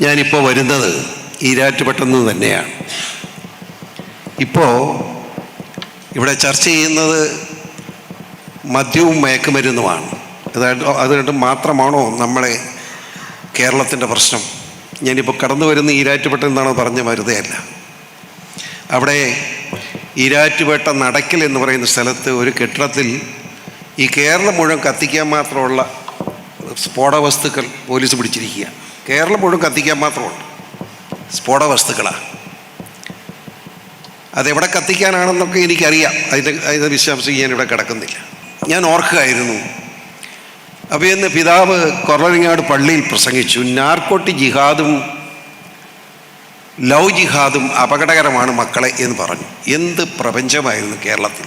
ഞാനിപ്പോൾ വരുന്നത് ഈരാറ്റുപെട്ടെന്ന് തന്നെയാണ്. ഇപ്പോൾ ഇവിടെ ചർച്ച ചെയ്യുന്നത് മദ്യവും മയക്കുമരുന്നുമാണ്. അതായത് അതുകൊണ്ട് മാത്രമാണോ നമ്മളെ കേരളത്തിന്റെ പ്രശ്നം? ഞാനിപ്പോൾ കടന്നു വരുന്ന ഈരാറ്റുപേട്ട എന്നാണ് പറഞ്ഞ വെറുതെയല്ല അവിടെ ഈരാറ്റുപേട്ട നടക്കൽ എന്ന് പറയുന്ന സ്ഥലത്ത് ഒരു കെട്ടിടത്തിൽ ഈ കേരളം മുഴുവൻ കത്തിക്കാൻ മാത്രമുള്ള സ്ഫോട വസ്തുക്കൾ പോലീസ് പിടിച്ചിരിക്കുക കേരളം മുഴുവൻ കത്തിക്കാൻ മാത്രമുണ്ട് സ്ഫോട വസ്തുക്കളാണ് അതെവിടെ കത്തിക്കാനാണെന്നൊക്കെ എനിക്കറിയാം. അതിന്റെ അതിന്റെ ഞാൻ ഇവിടെ കിടക്കുന്നില്ല. ഞാൻ ഓർക്കുകയായിരുന്നു. അപ്പോൾ ഇന്ന് പിതാവ് കൊറലങ്ങാട് പള്ളിയിൽ പ്രസംഗിച്ചു. നാർക്കോട്ടി ജിഹാദും ലവ് ജിഹാദും അപകടകരമാണ് മക്കളെ എന്ന് പറഞ്ഞു. എന്ത് പ്രപഞ്ചമായിരുന്നു കേരളത്തിൽ.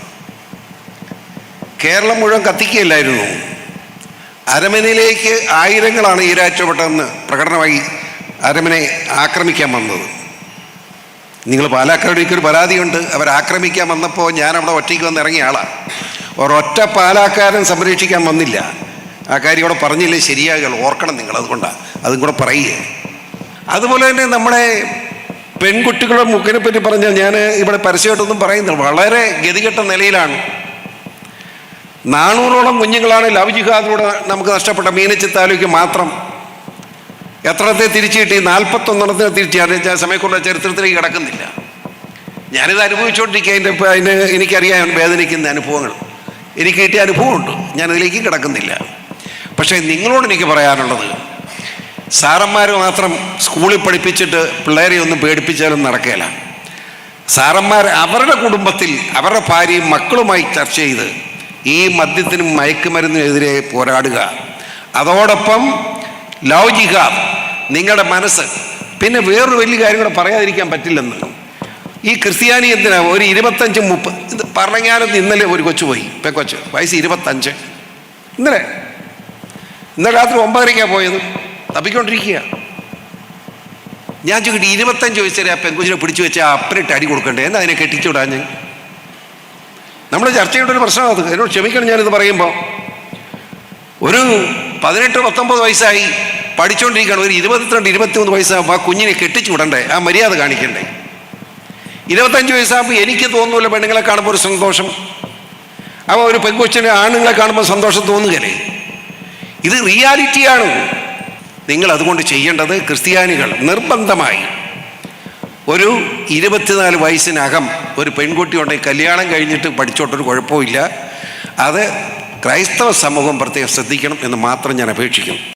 കേരളം മുഴുവൻ കത്തിക്കുകയല്ലായിരുന്നു. അരമനയിലേക്ക് ആയിരങ്ങളാണ് ഈരാറ്റപ്പെട്ടെന്ന് പ്രകടനമായി അരമനെ ആക്രമിക്കാൻ വന്നത്. നിങ്ങൾ പാലാക്കാരുടെ ഒരു പരാതിയുണ്ട്. അവർ ആക്രമിക്കാൻ വന്നപ്പോൾ ഞാൻ അവിടെ ഒറ്റയ്ക്ക് വന്ന് ഇറങ്ങിയ ആളാണ് ഒരൊറ്റ പാലാക്കാരൻ സംരക്ഷിക്കാൻ വന്നില്ല. ആ കാര്യം ഇവിടെ പറഞ്ഞില്ലേ ശരിയാകുക. ഓർക്കണം നിങ്ങൾ അതുകൊണ്ടാണ് അതും കൂടെ പറയുകയെ അതുപോലെ തന്നെ നമ്മളെ പെൺകുട്ടികളുടെ മുക്കിനെ പറ്റി പറഞ്ഞാൽ ഞാൻ ഇവിടെ പരസ്യമായിട്ടൊന്നും പറയുന്നില്ല. വളരെ ഗതികെട്ട നിലയിലാണ് നാനൂറോളം കുഞ്ഞുങ്ങളാണ് ലവ് ജിഹാദിലൂടെ നമുക്ക് നഷ്ടപ്പെട്ട മീനച്ചി താലൂക്ക് മാത്രം. എത്രത്തെ തിരിച്ചു കിട്ടി? നാൽപ്പത്തൊന്നെണ്ണത്തിന് തിരിച്ചു. സമയക്കുള്ള ചരിത്രത്തിലേക്ക് കിടക്കുന്നില്ല. ഞാനിത് അനുഭവിച്ചുകൊണ്ടിരിക്കുക അതിന്റെ അതിന് എനിക്കറിയാം വേദനിക്കുന്ന അനുഭവങ്ങൾ. എനിക്ക് കിട്ടിയ അനുഭവമുണ്ട്. ഞാനതിലേക്ക് കിടക്കുന്നില്ല. പക്ഷേ നിങ്ങളോട് എനിക്ക് പറയാനുള്ളത് സാറന്മാർ മാത്രം സ്കൂളിൽ പഠിപ്പിച്ചിട്ട് പിള്ളേരെ ഒന്നും പേടിപ്പിച്ചാലും നടക്കുകയില്ല സാറന്മാർ അവരുടെ കുടുംബത്തിൽ അവരുടെ ഭാര്യയും മക്കളുമായി ചർച്ച ചെയ്ത് ഈ മദ്യത്തിനും മയക്കുമരുന്നിനെതിരെ പോരാടുക. അതോടൊപ്പം ലൗകിക നിങ്ങളുടെ മനസ്സ്. പിന്നെ വേറൊരു വലിയ കാര്യം കൂടെ പറയാതിരിക്കാൻ പറ്റില്ലെന്ന്. ഈ ക്രിസ്ത്യാനി എന്തിനാ? ഒരു ഇരുപത്തഞ്ച് മുപ്പത് ഇത് പറഞ്ഞാലും ഇന്നലെ ഒരു കൊച്ചു പോയി. ഇപ്പം കൊച്ചു വയസ്സ് ഇരുപത്തഞ്ച്. ഇന്നലെ. ഇന്നലെ രാത്രി ഒമ്പതരയ്ക്കാണ് പോയത്. തപ്പിക്കൊണ്ടിരിക്കുക. ഞാൻ ചോദിക്കട്ടെ ഇരുപത്തഞ്ച് വയസ്സ് ആ പെൺകുച്ചിനെ പിടിച്ചു വെച്ചാൽ അപ്പനിട്ട് അടി കൊടുക്കണ്ടേ? എന്നാ അതിനെ കെട്ടിച്ചുവിടാഞ്ഞ് നമ്മൾ ചർച്ച ചെയ്യേണ്ട ഒരു പ്രശ്നമാണ് അത്. എന്നോട് ക്ഷമിക്കണം ഞാനിത് പറയുമ്പോൾ ഒരു പതിനെട്ട് പത്തൊമ്പത് വയസ്സായി പഠിച്ചുകൊണ്ടിരിക്കുകയാണ് ഒരു ഇരുപത്തിരണ്ട് ഇരുപത്തിമൂന്ന് വയസ്സാകുമ്പോൾ ആ കുഞ്ഞിനെ കെട്ടിച്ചു വിടണ്ടേ? ആ മര്യാദ കാണിക്കണ്ടേ? ഇരുപത്തഞ്ച് വയസ്സാകുമ്പോൾ എനിക്ക് തോന്നുന്നില്ല പെണ്ണുങ്ങളെ കാണുമ്പോൾ ഒരു സന്തോഷം. അപ്പോൾ ഒരു പെൺകൊച്ചിനെ ആണുങ്ങളെ കാണുമ്പോൾ സന്തോഷം തോന്നുകയല്ലേ? ഇത് റിയാലിറ്റിയാണ്. നിങ്ങൾ അതുകൊണ്ട് ചെയ്യേണ്ടത് ക്രിസ്ത്യാനികൾ നിർബന്ധമായി ഒരു ഇരുപത്തിനാല് വയസ്സിനകം ഒരു പെൺകുട്ടി ഉണ്ടെങ്കിൽ കല്യാണം കഴിഞ്ഞിട്ട് പഠിച്ചോട്ടൊരു കുഴപ്പമില്ല. അത് ക്രൈസ്തവ സമൂഹം പ്രത്യേകം ശ്രദ്ധിക്കണം എന്ന് മാത്രം ഞാൻ അപേക്ഷിക്കുന്നു.